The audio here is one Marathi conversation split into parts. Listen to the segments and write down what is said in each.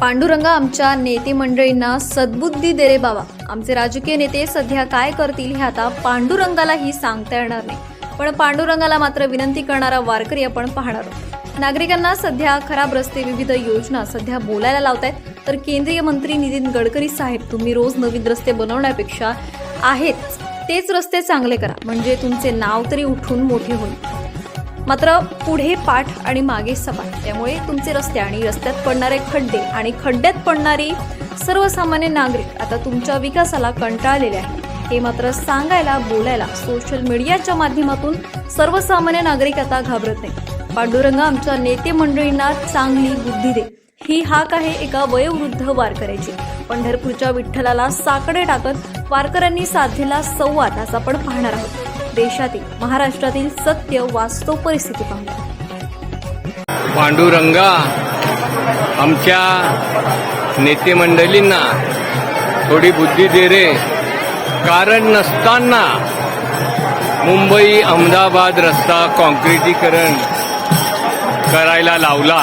पांडुरंगा आमच्या नेते मंडळींना सद्बुद्धी दे रे बाबा. आमचे राजकीय नेते सध्या काय करतील हे आता पांडुरंगालाही सांगता येणार नाही. पण पांडुरंगाला मात्र विनंती करणारा वारकरी आपण पाहणार आहोत. नागरिकांना सध्या खराब रस्ते विविध योजना सध्या बोलायला लावतायत. तर केंद्रीय मंत्री नितीन गडकरी साहेब तुम्ही रोज नवीन रस्ते बनवण्यापेक्षा आहेत. तेच रस्ते चांगले करा. म्हणजे तुमचे नाव तरी उठून मोठे होईल. मात्र पुढे पाठ आणि मागे सपाट. त्यामुळे तुमचे रस्ते आणि रस्त्यात पडणारे खड्डे आणि खड्ड्यात पडणारी सर्वसामान्य नागरिक आता तुमच्या विकासाला कंटाळलेले आहेत. हे मात्र सांगायला बोलायला सोशल मीडियाच्या माध्यमातून सर्वसामान्य नागरिक आता घाबरत नाही पांडुरंग आमच्या नेते मंडळींना चांगली बुद्धी दे. ही हाक आहे एका वयोवृद्ध वारकऱ्याची. पंढरपूरच्या विठ्ठलाला साकडे टाकत वारकऱ्यांनी साधलेला संवाद आज आपण पाहणार आहोत. देशातील महाराष्ट्रातील सत्य वास्तव परिस्थिती पाहूया. पांडुरंगा आमच्या नेते मंडळींना थोडी बुद्धी दे रे. कारण नसताना मुंबई अहमदाबाद रस्ता कॉन्क्रिटीकरण करायला लावला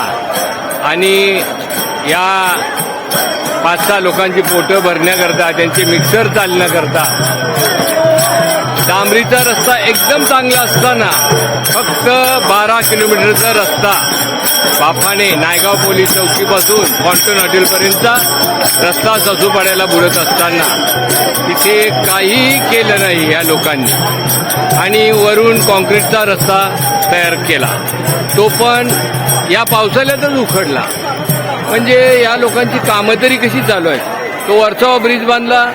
आणि या पाच सहा लोकांची पोटं भरण्याकरता त्यांचे मिक्सर चालण्याकरता डांबरीचा रस्ता एकदम चांगला असताना फक्त बारा किलोमीटरचा रस्ता. बापाने नायगाव पोलीस चौकीपासून कॉन्टन हॉटेलपर्यंतचा रस्ता ससूपाड्याला बुडत असताना तिथे काहीही केलं नाही या लोकांनी. आणि वरून कॉन्क्रीटचा रस्ता तयार केला. तो पण या पावसाळ्यातच उखडला. म्हणजे या लोकांची कामं तरी कशी चालू आहेत? तो वरचा ब्रिज बांधला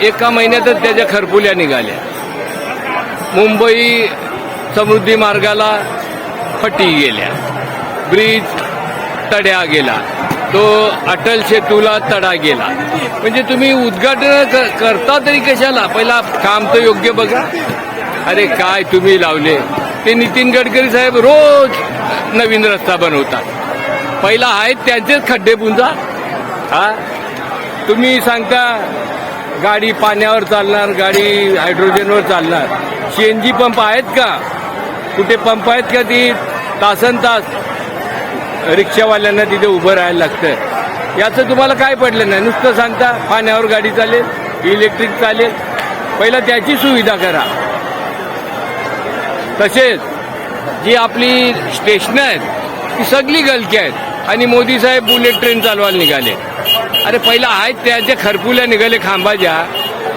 एका महिन्यातच त्याच्या खरपुल्या निघाल्या. मुंबई समृद्धी मार्गाला फटी गेल्या. ब्रिज तड्या गेला. तो अटल सेतूला तडा गेला. म्हणजे तुम्ही उद्घाटन करता तरी कशाला? पहिला काम तर योग्य बघा. अरे काय तुम्ही लावले? ते नितीन गडकरी साहेब रोज नवीन रस्ता बनवतात. पहिला आहेत त्यांचेच खड्डे पुंजा हा? तुम्ही सांगता गाडी पाण्यावर चालणार गाडी हायड्रोजनवर चालणार. सीएनजी पंप आहेत का? कुठे पंप आहेत का ती? तासन तास रिक्षावाल्यांना तिथे उभं राहायला लागतं याचं तुम्हाला काय पडलं नाही? नुसतं सांगता पाण्यावर गाडी चालेल इलेक्ट्रिक चालेल. पहिला त्याची सुविधा करा. तसेच जी आपली स्टेशनं आहेत ती सगळी गलकी आहेत. आणि मोदी साहेब बुलेट ट्रेन चालवायला निघाले. अरे पहिला आहेत त्याच्या खरपुल्या निघाले खांबाच्या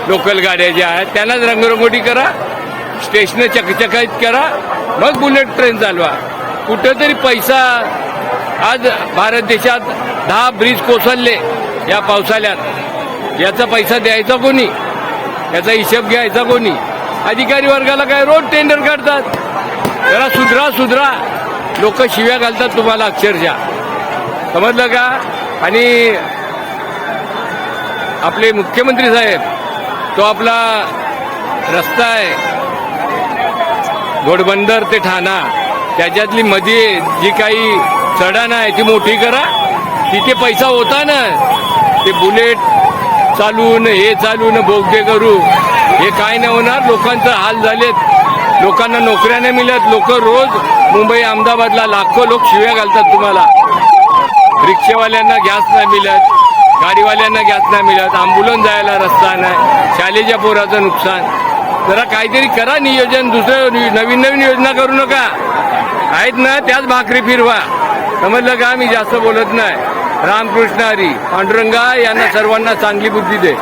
लोकल गाड्या ज्या आहेत त्यांनाच रंगरंगोटी करा. स्टेशनं चकचकायत करा मग बुलेट ट्रेन चालवा. कुठंतरी पैसा आज भारत देशात दहा ब्रिज कोसळले या पावसाळ्यात. याचा पैसा द्यायचा कोणी? याचा हिशोब घ्यायचा कोणी? अधिकारी वर्गाला काय रोज टेंडर काढतात? जरा सुधरा सुधरा. लोक शिव्या घालतात तुम्हाला अक्षरशः. समजलं का? आणि आपले मुख्यमंत्री साहेब तो आपला रस्ता आहे. घोडबंदर ते ठाणा. त्याच्यातली मध्ये जी काही चढण आहे ती मोठी करा. तिथे पैसा होता ना. ते बुलेट चालून हे चालून बोगदे करू. हे काय नाही होणार. लोकांचं हाल झालेत. लोकांना नोकऱ्या नाही मिळत. लोक रोज मुंबई अहमदाबादला लाखो लोक शिव्या घालतात तुम्हाला. रिक्षावाल्यांना गॅस नाही मिळत. गाडीवाल्यांना गॅस नाही मिळत. अँब्युलन्स जायला रस्ता नाही. शालेच्या पोराचं नुकसान. जरा काहीतरी करा नियोजन दुसरं नवीन नवीन योजना करू नका. आहेत ना त्याच भाकरी फिरवा. समजलं का? मी जास्त बोलत नाही. रामकृष्ण हरी पांडुरंगा यांना सर्वांना चांगली बुद्धी दे.